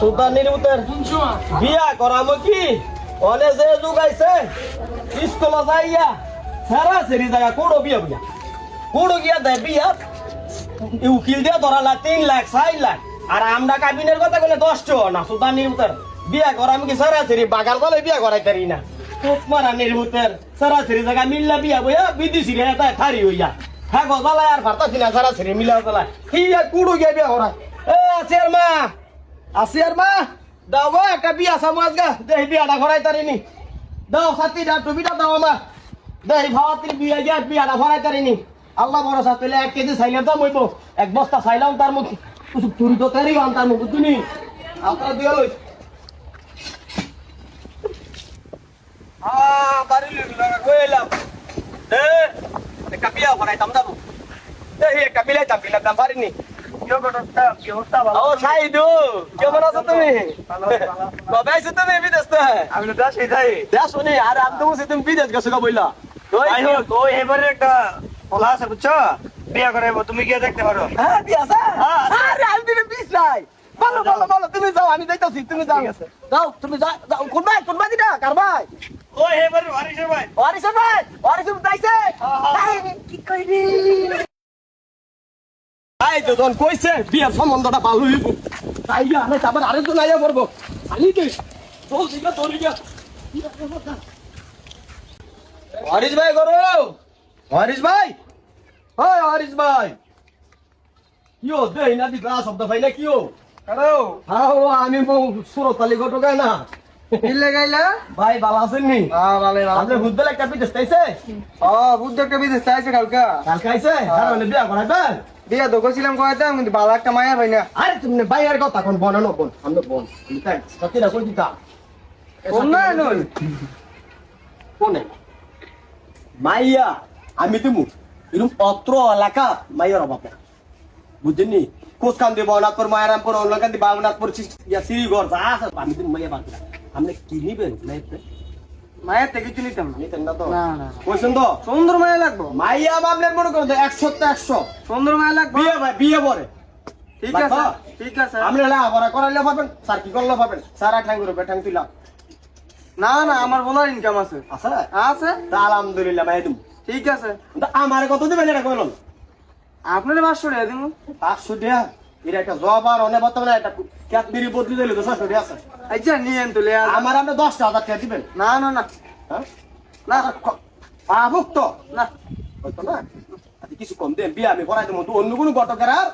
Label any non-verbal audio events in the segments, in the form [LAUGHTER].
সুলতানির উত্তর। বিয়া করামো কি? অনে যে যুগাইছে। স্কুল যাইয়া সারা সেরি জায়গা কোড়ো বিয়া বিয়া কোড়ো গিয়া দেয় বিয়া? উকিল দিয়া ধরালা তিন লাখ, চার লাখ। আর আমরা কাবিনের কথা বলে দশটো না, সুলতানির উত্তর। বিয়া করাম কি সারা সেরি? বাগাল গলে বিয়া করাই তারি না। মারা নির্ভুতের সারা সেরি জায়গা মিল্লা বিয়া বইয়া বিদেশি রে তাই থারি হইয়া। হ্যাঁ গজালায় আর ভারতা সিনা সারা সেরি মিলা গজালায় হিয়া কুড়ো গিয়া বিয়া করায়? এ আছে আছে আর মা। দাও মা একটা বিয়া সমাজ গা দেহি বিয়াটা ঘরাই তারিনি দাও সাথী দা টুপিটা দাও মা দেহি ভাওয়াতির বিয়া গিয়া বিয়াটা ঘরাই তারিনি আল্লাহ বড় সাথে এক কেজি চাইলে দাম হইব। এক বস্তা চাইলাম তার মুখ। কিছু চুরি তো তারি গান তার মুখ তুমি আপনার দিয়ে লই আহ বাড়ি দে বিয়া ঘরাইতাম দাবো দেহি একটা বিলাইতাম বিলাইতাম পারিনি কেমন আছো তুমি? কবে আইছো তুমি বিদেশ আমি দেশ দেশ শুনি আর আমি তো বলছি তুমি বিদেশ গেছো কা বইলা। ওই এবারে একটা বলা আছে বুঝছ? বিয়া করাইবো তুমি গিয়ে দেখতে পারো হ্যাঁ বিয়া আছে? আরে আমি দিলে বিশ নাই। বলো বলো বলো তুমি যাও আমি যাইতাছি তুমি যাও। যাও তুমি যাও কোন ভাই কোন ভাই দিনা কার ভাই? ওই এবারে ভারি সবাই ওয়ারিস ভাই ওয়ারিস যাইছে। কি কইবি আই তো তখন কইছে বিয়ার সম্বন্ধটা ভালো হইব। তাই আরে তারপর আরেকজন আইয়া পড়ব। আলি তুই চল দিকা তোর হরিশ ভাই করো হরিশ ভাই? ওই হরিশ ভাই। কিও দেই না দি গ্লাস শব্দ পাইলে কিও হ্যালো। হ্যাঁ ও আমি সুরত তালি ঘটকা না। মিললে গাইলা? ভাই ভালো আছেন নি? হ্যাঁ ভালো আপনি হুদ্দল একটা বিদেশ তাইছে ও বুদ্ধ একটা বিদেশ চাইছে কালকা। কালকে আইছে? কারণ বিয়া করাইবেন? বিয়া তো কইছিলাম কয়তাম কিন্তু ভালো একটা মায়া ভাই না। আরে তুমি বাইরের কথা কোন বনানো কোন আমরা বোন। সত্যিটা কই দিতা? কোন না নই কোনে? মাইয়া আমি তুমি এরকম অত্র এলাকা মাইয়ার অভাব। নাই বুঝছেননি কোসকান্দি বনাতপুর মায়ারামপুর অন্যকান্দি বাবনাথপুর শ্রীগড় যা আছে আমি তুমি মাইয়া বাদ আপনি কি নিবেন লাইফে মায়া থেকে কিছু নিতাম না নিতেন না তো না, না। কইছেন তো সুন্দর মায়া লাগবো মাইয়া মনে করো একশো তো একশো সুন্দর মায়া লাগবো বিয়ে ভাই বিয়ে পরে ঠিক আছে ঠিক আছে আপনি লেখাপড়া করাইলে পাবেন স্যার কি করলে পাবেন সারা ঠ্যাং করবে ঠ্যাং তুইলাম না না আমার বোনার ইনকাম আছে আছে আছে তা আলহামদুলিল্লাহ মাই তুমি ঠিক আছে আমার কত দিবেন এটা কইল আপনার পাঁচশো টাকা দিব পাঁচশো টাকা এটা একটা জব আর অনেক বর্তমানে একটা ক্যাটবিরি বদলি দিলে তো ছশো আছে। আচ্ছা নিয়েন আমার আপনি দশটা হাজার টাকা দিবেন। না না না। হ্যাঁ? না না হয়তো না। আচ্ছা, কিছু কম দেন বিয়ে আমি করাই দেবো। অন্য কোনো গটকের আর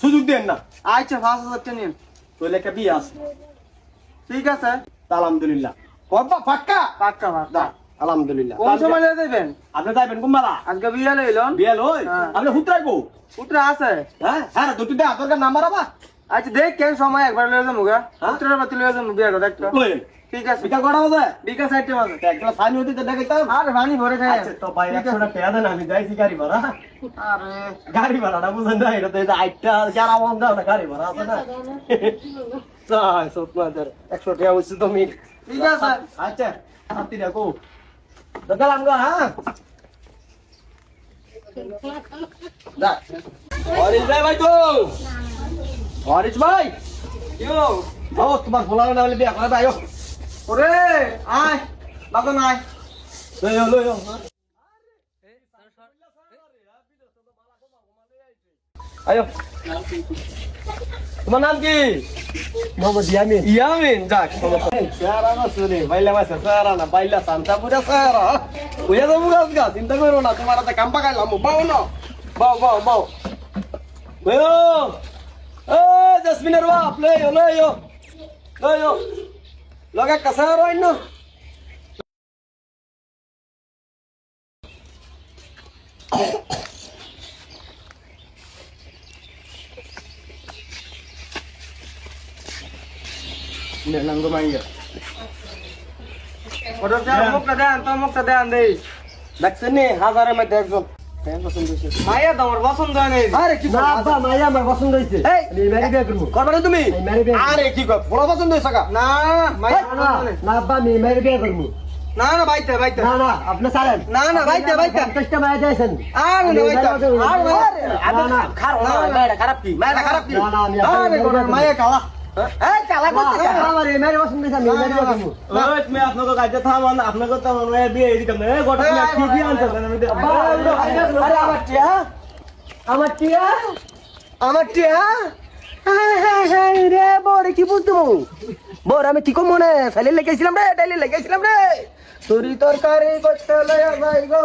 সুযোগ দেন না। আচ্ছা পাঁচ হাজার টাকা নিয়েন। তোলে একটা বিয়ে আছে। ঠিক আছে। আলহামদুলিল্লাহ। করবা পাক্কা পাক্কা আলহামদুলিল্লাহ। কোন সময় দিয়ে আপনি যাইবেন কুম্বালা আজকে বিয়ে লইলন বিয়ে লই হ্যাঁ। আপনি আছে। হ্যাঁ? হ্যাঁ দুটি দে আতর নাম্বার আবা আচ্ছা দেখ কেন সময় একবার লয়ে যাব গা। হ্যাঁ? বাতি লয়ে যাব বিয়ে কথা একটা। ঠিক আছে। কটা বাজে? বাজে। একলা আর পানি ভরে আচ্ছা তো ভাই একশো টাকা পেয়া দেন আমি যাইছি গাড়ি ভাড়া। আরে। গাড়ি ভাড়াটা বুঝেন না এটা তো এই আটটা যারা না গাড়ি ভাড়া আছে না। [LAUGHS] চাই সত্তর একশো টাকা হচ্ছে তুমি ঠিক আছে। আচ্ছা হাতি রাখো দেখালাম গো হ্যাঁ। হরিশ ভাই ভাই তো হরিশ ভাই ও তোমার ভোলা না বলে বিয়া করে ও ওরে আয় বাবা নাই লই লই আয়ো। তোমার নাম কি? মোহাম্মদ ইয়ামিন। ইয়ামিন যাক সারা না শুনে বাইলা মাসে সারা না বাইলা সান্তা পুরা সারা ওয়া তো মুগাস গা চিন্তা করো না তোমার হাতে কাম পাকাইলাম বাও না। বাও বাও বাও। বেরো এ জসমিনের বাপ লইও লইও লইও লগে কাসার হইন না। Nenanggo mangga. ওটা দেন মুখটা দেন তো মুখটা দেন দেই দেখছেন নি হাজারের মধ্যে একজন কেন পছন্দ হয়েছে মাইয়া তোমার পছন্দ হয় নাই আরে কি না আব্বা মাইয়া আমার পছন্দ হয়েছে এই, মেরি বিয়ে করব করবে না তুমি। আরে কি কর বড় পছন্দ হয়েছে কা না মাইয়া না। না আব্বা আমি মেরে বিয়ে করব না না বাইতে বাইতে না না আপনি চালেন না, না, বাইতে, বাইতে। পঞ্চাশটা মায়া দিয়েছেন আর না বাইতে আর না। খারাপ না মায়েরা খারাপ কি মায়েরা খারাপ কি না, না, আরে। মায়ে কালা? আমার টিয়া? আমার টিয়া? আমার টিয়া রে বড় কি বুঝতো বড় আমি কি কম মনে ফাইলে লেগেছিলাম রে ডাইলে লেগেছিলাম রে। তরি তরকারি করতে লয়া যাই গো